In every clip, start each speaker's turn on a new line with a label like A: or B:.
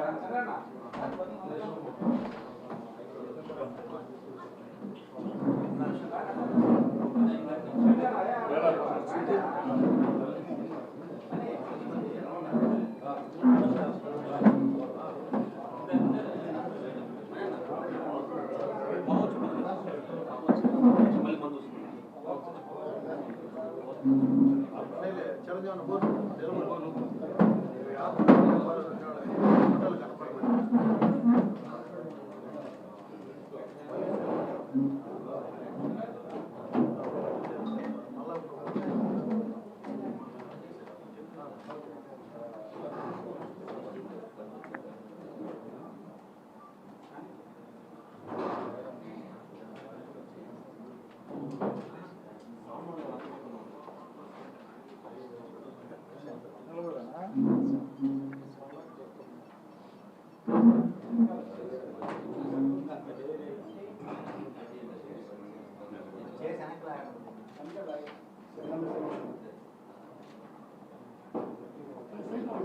A: Thank you.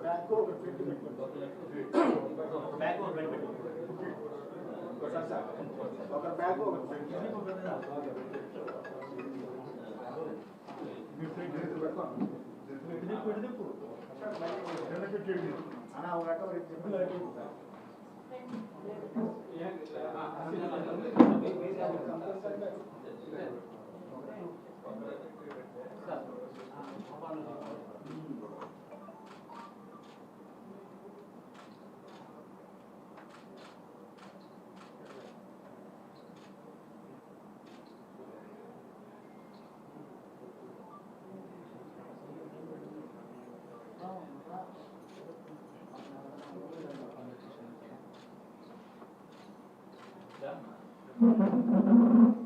A: tobacco or treatment? tobacco or treatment? अगर bag हो ಅಣ್ಣ ಅವ್ರ ಆಟೋ ಅವ್ರಿಗೆ ಸಿಂಪಲ್ ಆಗಿ Thank you.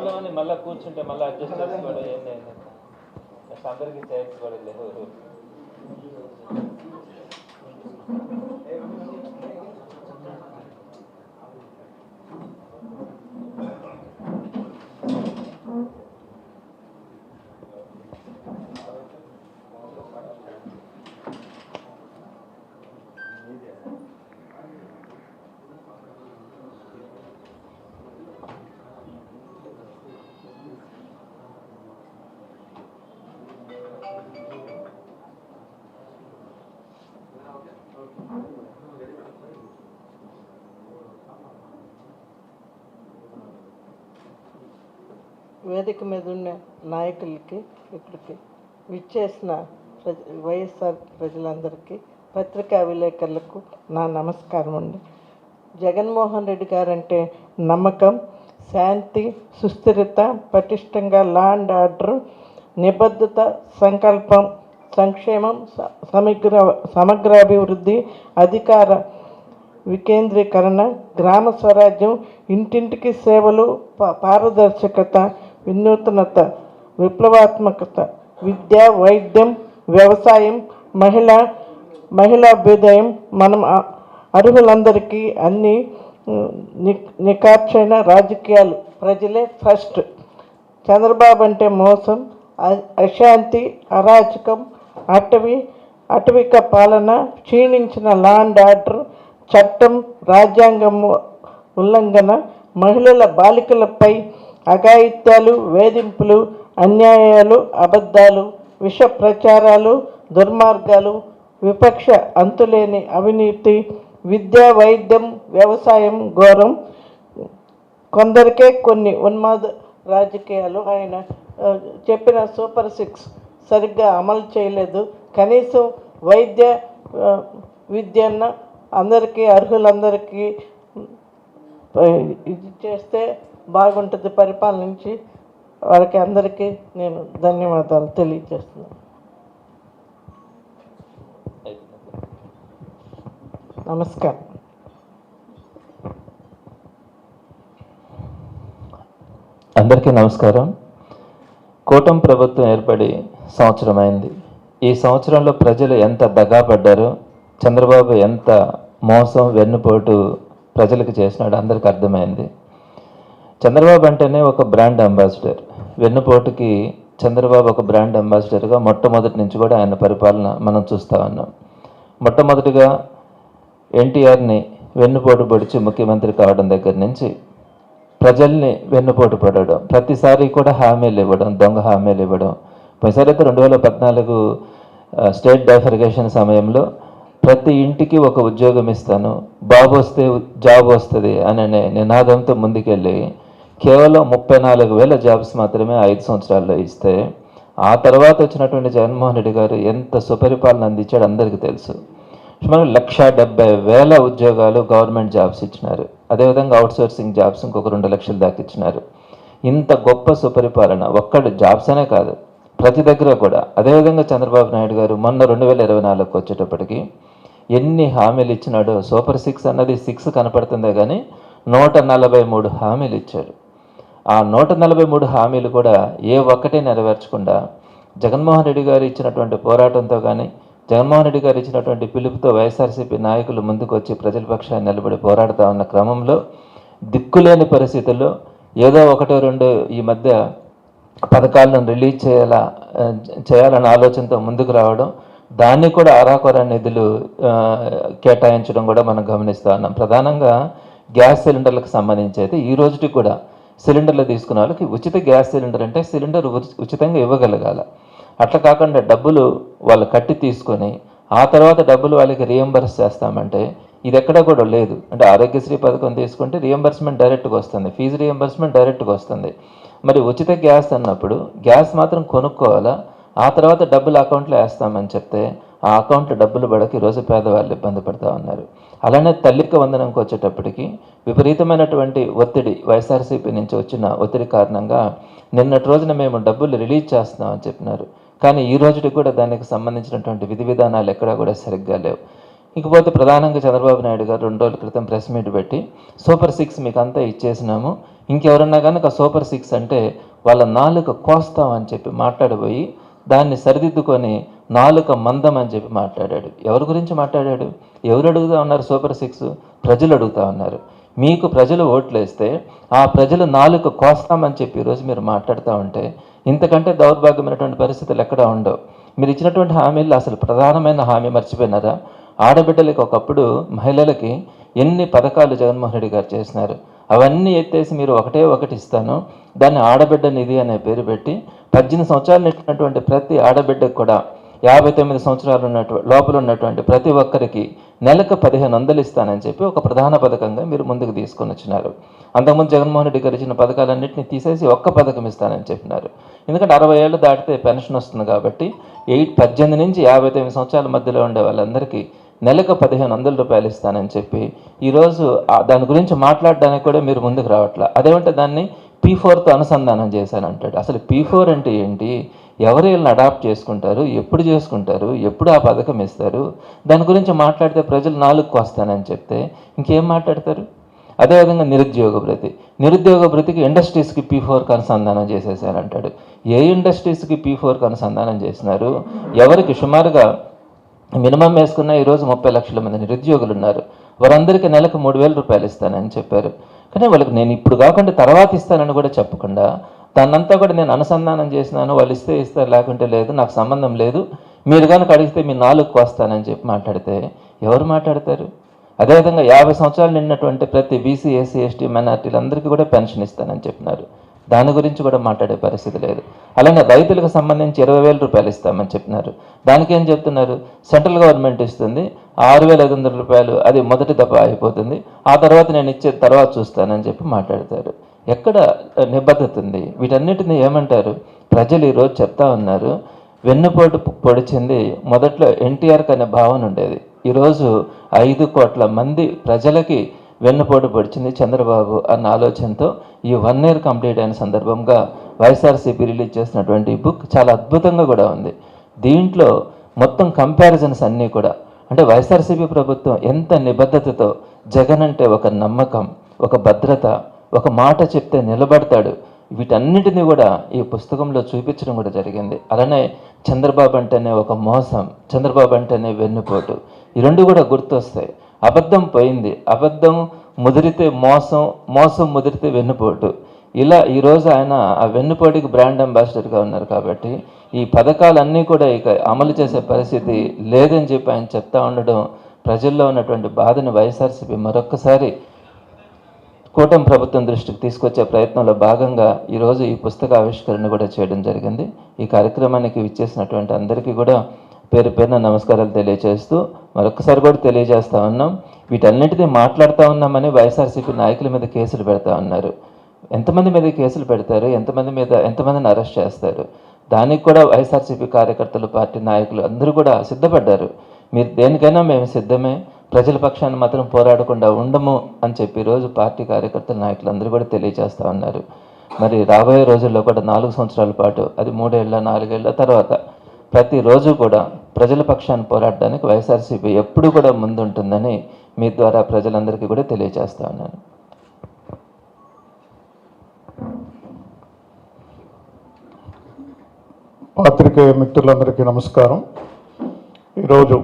A: ప్రాబ్లం అని మళ్ళీ కూర్చుంటే మళ్ళీ అడ్జస్ట్ చేసుకోవడం ఏంది ఏంది? అందరికీ చేయకపోవడం లేదు
B: వేదిక మీద ఉన్న నాయకులకి ఇక్కడికి విచ్చేసిన ప్రజ వైఎస్ఆర్ ప్రజలందరికీ పత్రికా విలేకరులకు నా నమస్కారం అండి. జగన్మోహన్ రెడ్డి గారంటే నమ్మకం శాంతి సుస్థిరత పటిష్టంగా లా అండ్ ఆర్డర్ నిబద్ధత సంకల్పం సంక్షేమం సమగ్ర సమగ్రాభివృద్ధి అధికార వికేంద్రీకరణ గ్రామ స్వరాజ్యం ఇంటింటికి సేవలు ప- పారదర్శకత వినూత్నత విప్లవాత్మకత విద్య వైద్యం వ్యవసాయం మహిళ మహిళాభ్యుదయం మనం అర్హులందరికీ అన్ని ని- నిఖార్చైన రాజకీయాలు. ప్రజలే ఫస్ట్. చంద్రబాబు అంటే మోసం అశాంతి అరాచకం అటవీ అటవిక పాలన క్షీణించిన లాండ్ ఆర్డర్ చట్టం రాజ్యాంగం ఉల్లంఘన మహిళల బాలికలపై అఘాయిత్యాలు వేధింపులు అన్యాయాలు అబద్ధాలు విష ప్రచారాలు దుర్మార్గాలు విపక్ష అంతులేని అవినీతి విద్య వైద్యం వ్యవసాయం ఘోరం. కొందరికే కొన్ని ఉన్మాద రాజకీయాలు ఆయన చెప్పిన సూపర్ సిక్స్ సరిగ్గా అమలు చేయలేదు. కనీసం వైద్య ఆ, విద్యన్న అందరికీ అర్హులందరికీ ఇది చేస్తే బాగుంటుంది పరిపాలించి వారికి అందరికీ నేను ధన్యవాదాలు తెలియజేస్తున్నాను. నమస్కారం.
A: అందరికీ నమస్కారం. కూటం ప్రభుత్వం ఏర్పడి సంవత్సరం అయింది ఈ సంవత్సరంలో ప్రజలు ఎంత దగా పడ్డారో చంద్రబాబు ఎంత మోసం వెన్నుపోటు ప్రజలకు చేసినాడో అందరికీ అర్థమైంది. చంద్రబాబు అంటేనే ఒక బ్రాండ్ అంబాసిడర్. వెన్నుపోటుకి చంద్రబాబు ఒక బ్రాండ్ అంబాసిడర్గా మొట్టమొదటి నుంచి కూడా ఆయన పరిపాలన మనం చూస్తూ ఉన్నాం. మొట్టమొదటిగా ఎన్టీఆర్ని వెన్నుపోటు పొడిచి ముఖ్యమంత్రి కావడం దగ్గర నుంచి ప్రజల్ని వెన్నుపోటు పడడం ప్రతిసారి కూడా హామీలు ఇవ్వడం దొంగ హామీలు ఇవ్వడం. పోయినసారి అయితే రెండు వేల పద్నాలుగు స్టేట్ డైఫర్గేషన్ సమయంలో ప్రతి ఇంటికి ఒక ఉద్యోగం ఇస్తాను బాబు వస్తే జాబ్ వస్తుంది అనే నినాదంతో ముందుకెళ్ళి కేవలం ముప్పై నాలుగు వేల జాబ్స్ మాత్రమే ఐదు సంవత్సరాల్లో ఇస్తే ఆ తర్వాత వచ్చినటువంటి జగన్మోహన్ రెడ్డి గారు ఎంత సుపరిపాలన అందించాడు అందరికీ తెలుసు. సుమారు లక్ష డెబ్బై వేల ఉద్యోగాలు గవర్నమెంట్ జాబ్స్ ఇచ్చినారు. అదేవిధంగా అవుట్సోర్సింగ్ జాబ్స్ ఇంకొక రెండు లక్షల దాకా ఇచ్చినారు. ఇంత గొప్ప సుపరిపాలన ఒక్కడు జాబ్స్ అనే కాదు ప్రతి దగ్గర కూడా. అదేవిధంగా చంద్రబాబు నాయుడు గారు మొన్న రెండు వేల ఇరవై నాలుగుకి వచ్చేటప్పటికి ఎన్ని హామీలు ఇచ్చినాడో సూపర్ సిక్స్ అన్నది సిక్స్ కనపడుతుందే కానీ నూట నలభై మూడు హామీలు ఇచ్చాడు. ఆ నూట నలభై మూడు హామీలు కూడా ఏ ఒక్కటి నెరవేర్చకుండా జగన్మోహన్ రెడ్డి గారు ఇచ్చినటువంటి పోరాటంతో కానీ జగన్మోహన్ రెడ్డి గారు ఇచ్చినటువంటి పిలుపుతో వైఎస్ఆర్సీపీ నాయకులు ముందుకు వచ్చి ప్రజల పక్షాన్ని నిలబడి పోరాడుతూ ఉన్న క్రమంలో దిక్కులేని పరిస్థితుల్లో ఏదో ఒకటో రెండు ఈ మధ్య పథకాలను రిలీజ్ చేయాలా చేయాలన్న ఆలోచనతో ముందుకు రావడం దాన్ని కూడా ఆరాకొర నిధులు కేటాయించడం కూడా మనం గమనిస్తూ ఉన్నాం. ప్రధానంగా గ్యాస్ సిలిండర్లకు సంబంధించి అయితే ఈ రోజుకి కూడా సిలిండర్లు తీసుకున్న వాళ్ళకి ఉచిత గ్యాస్ సిలిండర్ అంటే సిలిండర్ ఉచి- ఉచితంగా ఇవ్వగలగాల. అట్లా కాకుండా డబ్బులు వాళ్ళు కట్టి తీసుకొని ఆ తర్వాత డబ్బులు వాళ్ళకి రియంబర్స్ చేస్తామంటే ఇది ఎక్కడా కూడా లేదు. అంటే ఆరోగ్యశ్రీ పథకం తీసుకుంటే రియంబర్స్మెంట్ డైరెక్ట్గా వస్తుంది ఫీజు రియంబర్స్మెంట్ డైరెక్ట్గా వస్తుంది. మరి ఉచిత గ్యాస్ అన్నప్పుడు గ్యాస్ మాత్రం కొనుక్కోవాలా? ఆ తర్వాత డబ్బులు అకౌంట్లో వేస్తామని చెప్తే ఆ అకౌంట్లో డబ్బులు పడక ఈరోజు పేదవాళ్ళు ఇబ్బంది పడుతూ ఉన్నారు. అలానే తల్లికి వందనంకి వచ్చేటప్పటికి విపరీతమైనటువంటి ఒత్తిడి వైఎస్ఆర్సీపీ నుంచి వచ్చిన ఒత్తిడి కారణంగా నిన్నటి రోజున మేము డబ్బులు రిలీజ్ చేస్తున్నామని చెప్పినారు. కానీ ఈ రోజుకి కూడా దానికి సంబంధించినటువంటి విధి విధానాలు ఎక్కడా కూడా సరిగ్గా లేవు. ఇకపోతే ప్రధానంగా చంద్రబాబు నాయుడు గారు రెండు రోజుల క్రితం ప్రెస్ మీట్ పెట్టి సూపర్ సిక్స్ మీకు అంతా ఇచ్చేసినాము. ఇంకెవరన్నా కనుక సూపర్ సిక్స్ అంటే వాళ్ళ నాలుక కోస్తామని చెప్పి మాట్లాడిపోయి దాన్ని సరిదిద్దుకొని నాలుక మందం అని చెప్పి మాట్లాడాడు. ఎవరి గురించి మాట్లాడాడు? ఎవరు అడుగుతా ఉన్నారు సూపర్ సిక్స్? ప్రజలు అడుగుతా ఉన్నారు. మీకు ప్రజలు ఓట్లేస్తే ఆ ప్రజలు నాలుక కోస్తామని చెప్పి ఈరోజు మీరు మాట్లాడుతూ ఉంటే ఇంతకంటే దౌర్భాగ్యమైనటువంటి పరిస్థితులు ఎక్కడా ఉండవు. మీరు ఇచ్చినటువంటి హామీలు అసలు ప్రధానమైన హామీ మర్చిపోయినారా? ఆడబిడ్డలకి ఒకప్పుడు మహిళలకి ఎన్ని పథకాలు జగన్మోహన్ రెడ్డి గారు చేసినారు? అవన్నీ ఎత్తేసి మీరు ఒకటే ఒకటి ఇస్తాను. దాన్ని ఆడబిడ్డ నిధి అనే పేరు పెట్టి పద్దెనిమిది సంవత్సరాలు నెట్టినటువంటి ప్రతి ఆడబిడ్డకు కూడా యాభై తొమ్మిది సంవత్సరాలు ఉన్నటువంటి లోపల ఉన్నటువంటి ప్రతి ఒక్కరికి నెలకు పదిహేను వందలు ఇస్తానని చెప్పి ఒక ప్రధాన పథకంగా మీరు ముందుకు తీసుకొని వచ్చినారు. అంతకుముందు జగన్మోహన్ రెడ్డి గారు ఇచ్చిన పథకాలన్నింటినీ తీసేసి ఒక్క పథకం ఇస్తానని చెప్పినారు. ఎందుకంటే అరవై ఏళ్ళు దాటితే పెన్షన్ వస్తుంది కాబట్టి ఎయిట్ పద్దెనిమిది నుంచి యాభై తొమ్మిది సంవత్సరాల మధ్యలో ఉండే వాళ్ళందరికీ నెలకు పదిహేను వందల రూపాయలు ఇస్తానని చెప్పి ఈరోజు దాని గురించి మాట్లాడడానికి కూడా మీరు ముందుకు రావట్లే. అదేమంటే దాన్ని పీ ఫోర్తో అనుసంధానం చేశాను అంటాడు అసలు పీ ఫోర్ అంటే ఏంటి? ఎవరు వీళ్ళని అడాప్ట్ చేసుకుంటారు? ఎప్పుడు చేసుకుంటారు? ఎప్పుడు ఆ పథకం ఇస్తారు? దాని గురించి మాట్లాడితే ప్రజలు నాలుగుకు వస్తానని చెప్తే ఇంకేం మాట్లాడతారు? అదేవిధంగా నిరుద్యోగ భృతి నిరుద్యోగ భృతికి ఇండస్ట్రీస్కి పీ ఫోర్కి అనుసంధానం చేసేసారంటాడు ఏ ఇండస్ట్రీస్కి పీ ఫోర్కి అనుసంధానం చేసినారు? ఎవరికి? సుమారుగా మినిమం వేసుకున్న ఈరోజు ముప్పై లక్షల మంది నిరుద్యోగులు ఉన్నారు. వారందరికీ నెలకు మూడు వేల రూపాయలు ఇస్తానని చెప్పారు. కానీ వాళ్ళకి నేను ఇప్పుడు కాకుండా తర్వాత ఇస్తానని కూడా చెప్పకుండా దాన్నంతా కూడా నేను అనుసంధానం చేసినాను వాళ్ళు ఇస్తే ఇస్తారు లేకుంటే లేదు నాకు సంబంధం లేదు. మీరు కనుక అడిగితే మీ నాలుగుకు వస్తానని చెప్పి మాట్లాడితే ఎవరు మాట్లాడతారు? అదేవిధంగా యాభై సంవత్సరాలు నిండినటువంటి ప్రతి బీసీ ఎస్సీ ఎస్టీ మైనార్టీలందరికీ కూడా పెన్షన్ ఇస్తానని చెప్పినారు. దాని గురించి కూడా మాట్లాడే పరిస్థితి లేదు. అలానే రైతులకు సంబంధించి ఇరవై వేల రూపాయలు ఇస్తామని చెప్పినారు. దానికి ఏం చెప్తున్నారు? సెంట్రల్ గవర్నమెంట్ ఇస్తుంది ఆరు వేల ఐదు వందల రూపాయలు అది మొదటి దఫ అయిపోతుంది. ఆ తర్వాత నేను ఇచ్చే తర్వాత చూస్తానని చెప్పి మాట్లాడతారు. ఎక్కడ నిబద్ధత ఉంది? వీటన్నిటిని ఏమంటారు? ప్రజలు ఈరోజు చెప్తా ఉన్నారు. వెన్నుపోటు పొడిచింది మొదట్లో ఎన్టీఆర్కి అనే భావన ఉండేది. ఈరోజు ఐదు కోట్ల మంది ప్రజలకి వెన్నుపోటు పొడిచింది చంద్రబాబు అన్న ఆలోచనతో ఈ వన్ ఇయర్ కంప్లీట్ అయిన సందర్భంగా వైఎస్ఆర్సీపీ రిలీజ్ చేసినటువంటి బుక్ చాలా అద్భుతంగా కూడా ఉంది. దీంట్లో మొత్తం కంపారిజన్స్ అన్నీ కూడా. అంటే వైఎస్ఆర్సీపీ ప్రభుత్వం ఎంత నిబద్ధతతో జగన్ అంటే ఒక నమ్మకం ఒక భద్రత ఒక మాట చెప్తే నిలబడతాడు. వీటన్నిటిని కూడా ఈ పుస్తకంలో చూపించడం కూడా జరిగింది. అలానే చంద్రబాబు అంటేనే ఒక మోసం చంద్రబాబు అంటేనే వెన్నుపోటు. ఈ రెండు కూడా గుర్తొస్తాయి. అబద్ధం పోయింది. అబద్ధం ముదిరితే మోసం మోసం ముదిరితే వెన్నుపోటు. ఇలా ఈరోజు ఆయన ఆ వెన్నుపోటుకి బ్రాండ్ అంబాసిడర్గా ఉన్నారు కాబట్టి ఈ పథకాలన్నీ కూడా ఇక అమలు చేసే పరిస్థితి లేదని చెప్పి ఆయన చెప్తా ఉండడం ప్రజల్లో ఉన్నటువంటి బాధను వైఎస్ఆర్సీపీ మరొక్కసారి కూటమి ప్రభుత్వం దృష్టికి తీసుకొచ్చే ప్రయత్నంలో భాగంగా ఈరోజు ఈ పుస్తక ఆవిష్కరణ కూడా చేయడం జరిగింది. ఈ కార్యక్రమానికి విచ్చేసినటువంటి అందరికీ కూడా పేరు పేరున నమస్కారాలు తెలియజేస్తూ మరొకసారి కూడా తెలియజేస్తా ఉన్నాం. వీటన్నిటినీ మాట్లాడుతూ ఉన్నామని వైఎస్ఆర్సీపీ నాయకుల మీద కేసులు పెడతా ఉన్నారు. ఎంతమంది మీద కేసులు పెడతారు? ఎంతమంది మీద ఎంతమందిని అరెస్ట్ చేస్తారు? దానికి కూడా వైఎస్ఆర్సీపీ కార్యకర్తలు పార్టీ నాయకులు అందరూ కూడా సిద్ధపడ్డారు. మీరు దేనికైనా మేము సిద్ధమే. ప్రజల పక్షాన్ని మాత్రం పోరాడకుండా ఉండము అని చెప్పి రోజు పార్టీ కార్యకర్తల నాయకులు అందరూ కూడా తెలియజేస్తూ ఉన్నారు. మరి రాబోయే రోజుల్లో కూడా నాలుగు సంవత్సరాల పాటు అది మూడేళ్ళ నాలుగేళ్ళ తర్వాత ప్రతిరోజు కూడా ప్రజల పక్షాన్ని పోరాడడానికి వైఎస్ఆర్సీపీ ఎప్పుడు కూడా ముందుంటుందని మీ ద్వారా ప్రజలందరికీ కూడా తెలియజేస్తా ఉన్నాను.
C: పాత్రికేయ మిత్రులందరికీ నమస్కారం. ఈరోజు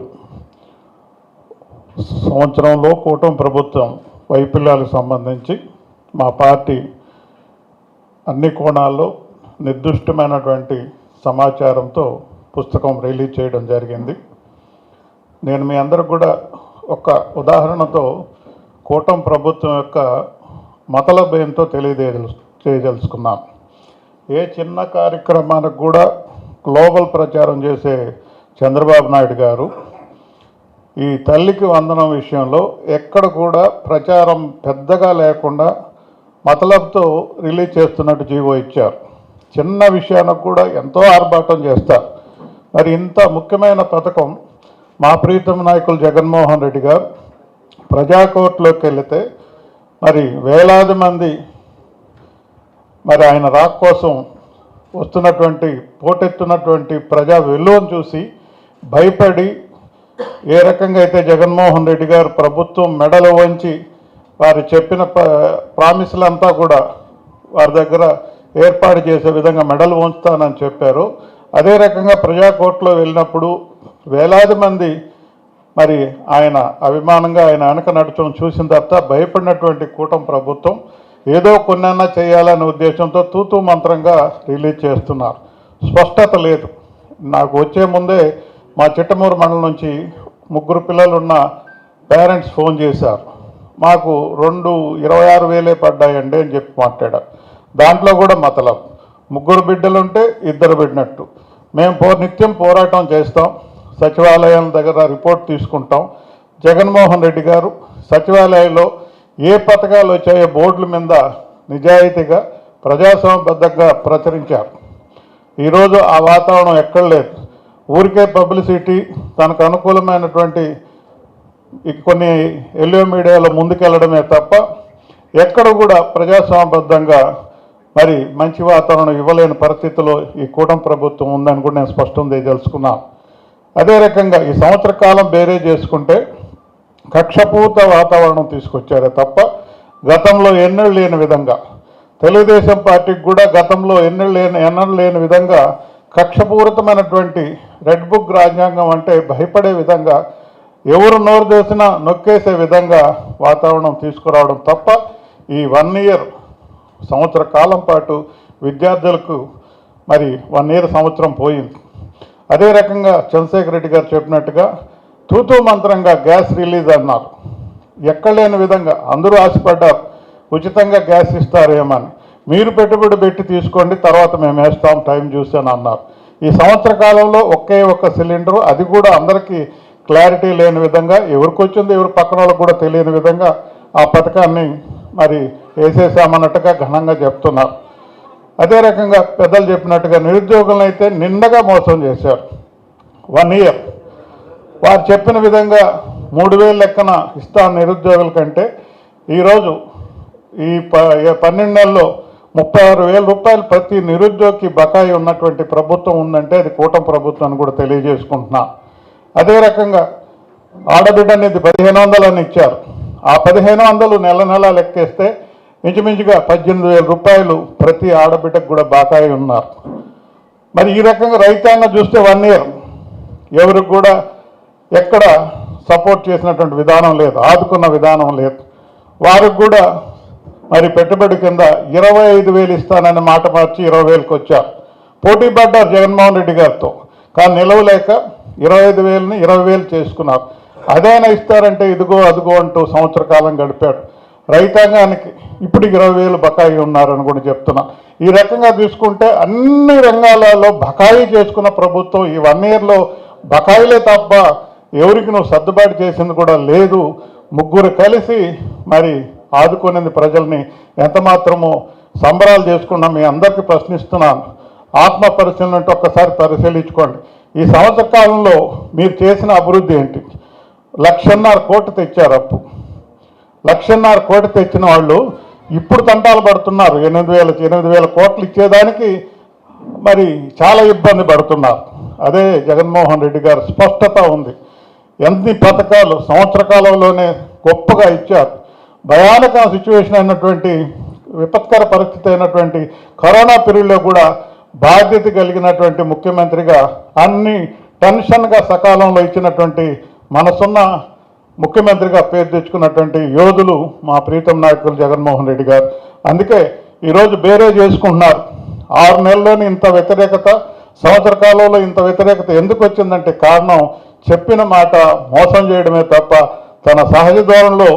C: సంవత్సరంలో కూటమి ప్రభుత్వం వైఫల్యాలకు సంబంధించి మా పార్టీ అన్ని కోణాల్లో నిర్దిష్టమైనటువంటి సమాచారంతో పుస్తకం రిలీజ్ చేయడం జరిగింది. నేను మీ అందరికి కూడా ఒక ఉదాహరణతో కూటమి ప్రభుత్వం యొక్క మతలభ్యంతో ఏంటో తెలియజేయదలు చేయదలుచుకున్నాను. ఏ చిన్న కార్యక్రమానికి కూడా గ్లోబల్ ప్రచారం చేసే చంద్రబాబు నాయుడు గారు ఈ తల్లికి వందనం విషయంలో ఎక్కడ కూడా ప్రచారం పెద్దగా లేకుండా మతలబ్తో రిలీజ్ చేస్తున్నట్టు జీవో ఇచ్చారు. చిన్న విషయానికి కూడా ఎంతో ఆర్భాటం చేస్తారు మరి ఇంత ముఖ్యమైన పథకం మా ప్రీతం నాయకులు జగన్మోహన్ రెడ్డి గారు ప్రజాకోర్టులోకి వెళితే మరి వేలాది మంది మరి ఆయన రాక్ కోసం వస్తున్నటువంటి పోటెత్తున్నటువంటి ప్రజా వెలువను చూసి భయపడి ఏ రకంగా అయితే జగన్మోహన్ రెడ్డి గారు ప్రభుత్వం మెడలు వంచి వారు చెప్పిన ప్రామిసులంతా కూడా వారి దగ్గర ఏర్పాటు చేసే విధంగా మెడలు ఉంచుతానని చెప్పారు. అదే రకంగా ప్రజాకోర్టులో వెళ్ళినప్పుడు వేలాది మంది మరి ఆయన అభిమానంగా ఆయన వెనక నడుచడం చూసిన తర్వాత భయపడినటువంటి కూటమి ప్రభుత్వం ఏదో కొన్నైనా చేయాలనే ఉద్దేశంతో తూతూ మంత్రంగా రిలీజ్ చేస్తున్నారు. స్పష్టత లేదు. నాకు వచ్చే ముందే మా చిట్టమూరు మండలం నుంచి ముగ్గురు పిల్లలు ఉన్న పేరెంట్స్ ఫోన్ చేశారు. మాకు రెండు ఇరవై ఆరు వేలే పడ్డాయండి అని చెప్పి మాట్లాడారు. దాంట్లో కూడా మతలం. ముగ్గురు బిడ్డలుంటే ఇద్దరు బిడ్డనట్టు. మేము పో నిత్యం పోరాటం చేస్తాం. సచివాలయం దగ్గర రిపోర్ట్ తీసుకుంటాం. జగన్మోహన్ రెడ్డి గారు సచివాలయంలో ఏ పథకాలు వచ్చాయో బోర్డుల మీద నిజాయితీగా ప్రజాస్వామ్యబద్ధంగా ప్రచురించారు. ఈరోజు ఆ వాతావరణం ఎక్కడ లేదు. ఊరికే పబ్లిసిటీ తనకు అనుకూలమైనటువంటి కొన్ని ఎల్లో మీడియాలో ముందుకెళ్ళడమే తప్ప ఎక్కడ కూడా ప్రజాస్వామ్యబద్ధంగా మరి మంచి వాతావరణం ఇవ్వలేని పరిస్థితిలో ఈ కూటమి ప్రభుత్వం ఉందని కూడా నేను స్పష్టం చేయదలుచుకున్నాను అదే రకంగా ఈ సంవత్సర కాలం బేరే చేసుకుంటే కక్షపూత వాతావరణం తీసుకొచ్చారే తప్ప గతంలో ఎన్నడూ లేని విధంగా. తెలుగుదేశం పార్టీకి కూడా గతంలో ఎన్నడూ లేని ఎన్నడూ లేని విధంగా కక్షపూరితమైనటువంటి రెడ్ బుక్ రాజ్యాంగం అంటే భయపడే విధంగా ఎవరు నోరు చేసినా నొక్కేసే విధంగా వాతావరణం తీసుకురావడం తప్ప ఈ వన్ ఇయర్ సంవత్సర కాలం పాటు విద్యార్థులకు మరి వన్ ఇయర్ సంవత్సరం పోయింది. అదే రకంగా చంద్రశేఖర్ రెడ్డి గారు చెప్పినట్టుగా తూతూ మంత్రంగా గ్యాస్ రిలీజ్ అన్నారు. ఎక్కడ లేని విధంగా అందరూ ఆశపడ్డారు ఉచితంగా గ్యాస్ ఇస్తారేమని. మీరు పెట్టుబడి పెట్టి తీసుకోండి తర్వాత మేము వేస్తాం టైం చూసి అని అన్నారు. ఈ సంవత్సర కాలంలో ఒకే ఒక్క సిలిండరు అది కూడా అందరికీ క్లారిటీ లేని విధంగా ఎవరికి వచ్చింది ఎవరి పక్కన వాళ్ళకి కూడా తెలియని విధంగా ఆ పథకాన్ని మరి వేసేసామన్నట్టుగా ఘనంగా చెప్తున్నారు. అదే రకంగా పెద్దలు చెప్పినట్టుగా నిరుద్యోగులను అయితే నిండగా మోసం చేశారు. వన్ ఇయర్ వారు చెప్పిన విధంగా మూడు వేలు లెక్కన ఇస్తాను నిరుద్యోగుల కంటే. ఈరోజు ఈ ప పన్నెండు నెలల్లో ముప్పై ఆరు వేల రూపాయలు ప్రతి నిరుద్యోగికి బకాయి ఉన్నటువంటి ప్రభుత్వం ఉందంటే అది కూటమి ప్రభుత్వం అని కూడా తెలియజేసుకుంటున్నా. అదే రకంగా ఆడబిడ్డ అనేది పదిహేను వందలని ఇచ్చారు. ఆ పదిహేను వందలు నెల నెల లెక్కేస్తే ఇంచుమించుగా పద్దెనిమిది వేల రూపాయలు ప్రతి ఆడబిడ్డకు కూడా బకాయి ఉన్నారు. మరి ఈ రకంగా రైతాంగం చూస్తే వన్ ఇయర్ ఎవరికి కూడా ఎక్కడ సపోర్ట్ చేసినటువంటి విధానం లేదు ఆదుకున్న విధానం లేదు. వారికి కూడా మరి పెట్టుబడి కింద ఇరవై ఐదు వేలు ఇస్తానని మాట మార్చి ఇరవై వేలకు వచ్చారు పోటీ పడ్డారు జగన్మోహన్ రెడ్డి గారితో. కానీ నిలవలేక ఇరవై ఐదు వేలని ఇరవై వేలు చేసుకున్నారు. అదైనా ఇస్తారంటే ఇదిగో అదిగో అంటూ సంవత్సర కాలం గడిపాడు. రైతాంగానికి ఇప్పుడు ఇరవై వేలు బకాయి ఉన్నారని కూడా చెప్తున్నా. ఈ రకంగా తీసుకుంటే అన్ని రంగాలలో బకాయి చేసుకున్న ప్రభుత్వం ఈ వన్ ఇయర్లో బకాయిలే తప్ప ఎవరికి నువ్వు సర్దుబాటు చేసింది కూడా లేదు. ముగ్గురు కలిసి మరి ఆదుకునేది ప్రజల్ని ఎంతమాత్రమో సంబరాలు చేసుకున్నా మీ అందరికీ ప్రశ్నిస్తున్నాను ఆత్మ పరిశీలన అంటే ఒక్కసారి పరిశీలించుకోండి. ఈ సంవత్సర కాలంలో మీరు చేసిన అభివృద్ధి ఏంటి? లక్షన్నర కోటి తెచ్చారు అప్పు. లక్షన్నర కోటి తెచ్చిన వాళ్ళు ఇప్పుడు తంటాలు పడుతున్నారు. ఎనిమిది వేల ఎనిమిది వేల కోట్లు ఇచ్చేదానికి మరి చాలా ఇబ్బంది పడుతున్నారు. అదే జగన్మోహన్ రెడ్డి గారు స్పష్టత ఉంది. ఎన్ని పథకాలు సంవత్సర కాలంలోనే గొప్పగా ఇచ్చారు. భయానక సిచ్యువేషన్ అయినటువంటి విపత్కర పరిస్థితి అయినటువంటి కరోనా పీరియడ్లో కూడా బాధ్యత కలిగినటువంటి ముఖ్యమంత్రిగా అన్ని టెన్షన్గా సకాలంలో ఇచ్చినటువంటి మనసున్న ముఖ్యమంత్రిగా పేరు తెచ్చుకున్నటువంటి యోధులు మా ప్రీతం నాయకులు జగన్మోహన్ రెడ్డి గారు. అందుకే ఈరోజు బేరే చేసుకుంటున్నారు. ఆరు నెలల్లోని ఇంత వ్యతిరేకత సంవత్సర కాలంలో ఇంత వ్యతిరేకత ఎందుకు వచ్చిందంటే కారణం చెప్పిన మాట మోసం చేయడమే తప్ప తన సహజ ధోరణిలో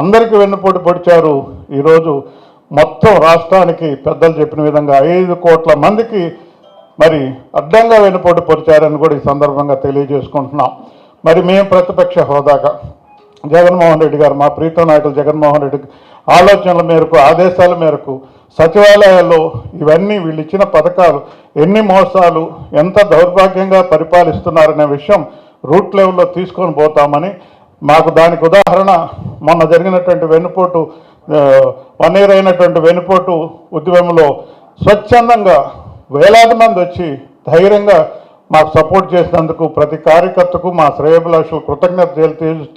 C: అందరికీ వెన్నుపోటు పొడిచారు. ఈరోజు మొత్తం రాష్ట్రానికి పెద్దలు చెప్పిన విధంగా ఐదు కోట్ల మందికి మరి అడ్డంగా వెన్నుపోటు పొడిచారని కూడా ఈ సందర్భంగా తెలియజేసుకుంటున్నాం. మరి మేము ప్రతిపక్ష హోదాగా జగన్మోహన్ రెడ్డి గారు మా ప్రీతం నాయకులు జగన్మోహన్ రెడ్డి ఆలోచనల మేరకు ఆదేశాల మేరకు సచివాలయాల్లో ఇవన్నీ వీళ్ళు ఇచ్చిన పథకాలు ఎన్ని మోసాలు ఎంత దౌర్భాగ్యంగా పరిపాలిస్తున్నారనే విషయం రూట్ లెవెల్లో తీసుకొని పోతామని మాకు దానికి ఉదాహరణ మొన్న జరిగినటువంటి వెన్నుపోటు వన్ ఇయర్ అయినటువంటి వెన్నుపోటు ఉద్యమంలో స్వచ్ఛందంగా వేలాది మంది వచ్చి ధైర్యంగా మాకు సపోర్ట్ చేసినందుకు ప్రతి కార్యకర్తకు మా శ్రేయభిలాషులు కృతజ్ఞత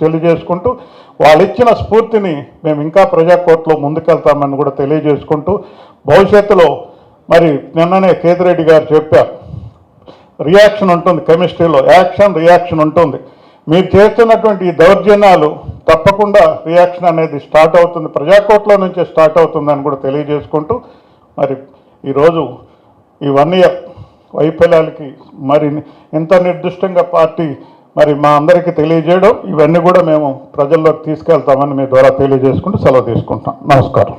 C: తెలియజేసుకుంటూ వాళ్ళు ఇచ్చిన స్ఫూర్తిని మేము ఇంకా ప్రజాకోర్టులో ముందుకెళ్తామని కూడా తెలియజేసుకుంటూ భవిష్యత్తులో మరి నిన్ననే కేతిరెడ్డి గారు చెప్పారు. రియాక్షన్ ఉంటుంది కెమిస్ట్రీలో యాక్షన్ రియాక్షన్ ఉంటుంది. మీరు చేస్తున్నటువంటి ఈ దౌర్జన్యాలు తప్పకుండా రియాక్షన్ అనేది స్టార్ట్ అవుతుంది. ప్రజాకోట్లో నుంచే స్టార్ట్ అవుతుందని కూడా తెలియజేసుకుంటూ మరి ఈరోజు ఈ వన్ ఇయర్ వైఫల్యాలకి మరి ఇంత నిర్దిష్టంగా పార్టీ మరి మా అందరికీ తెలియజేయడం ఇవన్నీ కూడా మేము ప్రజల్లోకి తీసుకెళ్తామని మీ ద్వారా తెలియజేసుకుంటూ సెలవు తీసుకుంటాం నమస్కారం.